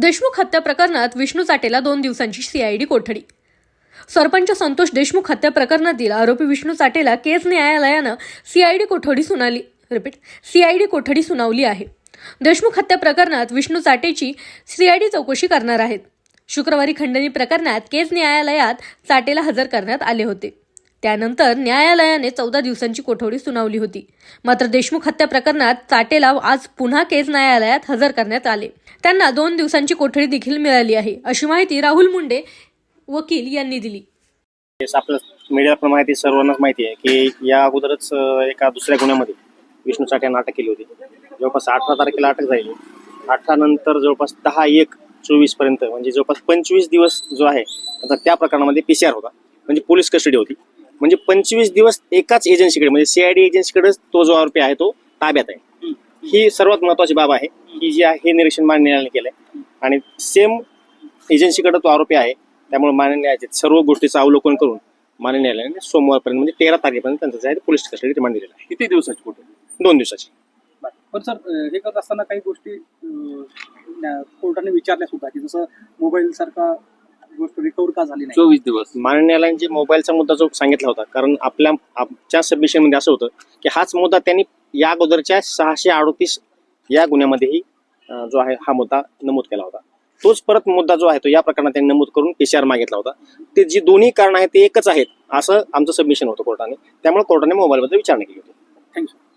देशमुख हत्या प्रकरणात विष्णू चाटेला दोन दिवसांची सीआयडी कोठडी. सरपंच संतोष देशमुख हत्या प्रकरणातील आरोपी विष्णू चाटेला केज न्यायालयानं सीआयडी कोठडी सुनावली रिपीट सीआयडी कोठडी सुनावली आहे. देशमुख हत्या प्रकरणात विष्णू चाटेची सीआयडी चौकशी करणार आहेत. शुक्रवारी खंडणी प्रकरणात केज न्यायालयात चाटेला हजर करण्यात आले होते. त्यानंतर न्यायालयाने चौदा दिवसांची कोठडी सुनावली होती. मात्र देशमुख हत्या प्रकरणात चाटेला आज पुन्हा केस न्यायालयात हजर करण्यात आले. त्यांना दोन दिवसांची कोठडी देखील मिळाली आहे अशी माहिती राहुल मुंडे वकील यांनी दिली. येस माहिती सर्वांनाच माहिती आहे की या अगोदरच एका दुसऱ्या गुन्ह्यामध्ये विष्णू चाटे यांना अटक केली होती. जवळपास अठरा तारखेला अटक झाली. अठरा नंतर जवळपास दहा एक चोवीसपर्यंत म्हणजे जवळपास पंचवीस दिवस जो आहे आता त्या प्रकरणामध्ये पी सी आर होता. म्हणजे पोलीस कस्टडी होती. म्हणजे पंचवीस दिवस एकाच एजन्सीकडे म्हणजे सीआयडी एजन्सीकडेच तो जो आरोपी आहे तो ताब्यात आहे. ही सर्वात महत्वाची बाब आहे. की जी आहे हे निरीक्षण मान्य न्यायालयाने केलंय. आणि सेम एजन्सीकडे तो आरोपी आहे. त्यामुळे मान्य न्यायालयाचे सर्व गोष्टीचं अवलोकन करून मान्य न्यायालयाने सोमवारपर्यंत म्हणजे तेरा तारखेपर्यंत त्यांचं जे आहे ते पोलीस कस्टडी रिमांड दिलेलं आहे. किती दिवसाची कुठे? दोन दिवसाची. पण सर हे करत असताना काही गोष्टी कोर्टाने विचारल्या सुद्धा की जसं मोबाईल सारखा गोष्ट रिकवर का झाली नाही? चोवीस दिवस. मान्य न्यायालयाने जे मोबाईलचा मुद्दा जो सांगितला होता कारण आपल्या आमच्या सबमिशनमध्ये असं होतं की हाच मुद्दा त्यांनी या अगोदरच्या सहाशे अडोतीस या गुन्ह्यामध्येही अं, जो आहे हा मुद्दा नमूद केला होता. तोच परत मुद्दा जो आहे तो या प्रकरणात त्यांनी नमूद करून पीसीआर मागितला होता. ते जी दोन्ही कारण आहेत ते एकच आहेत असं आमचं सबमिशन होतं कोर्टाने. त्यामुळे कोर्टाने मोबाईलबद्दल विचारणा केली होती. थँक्यू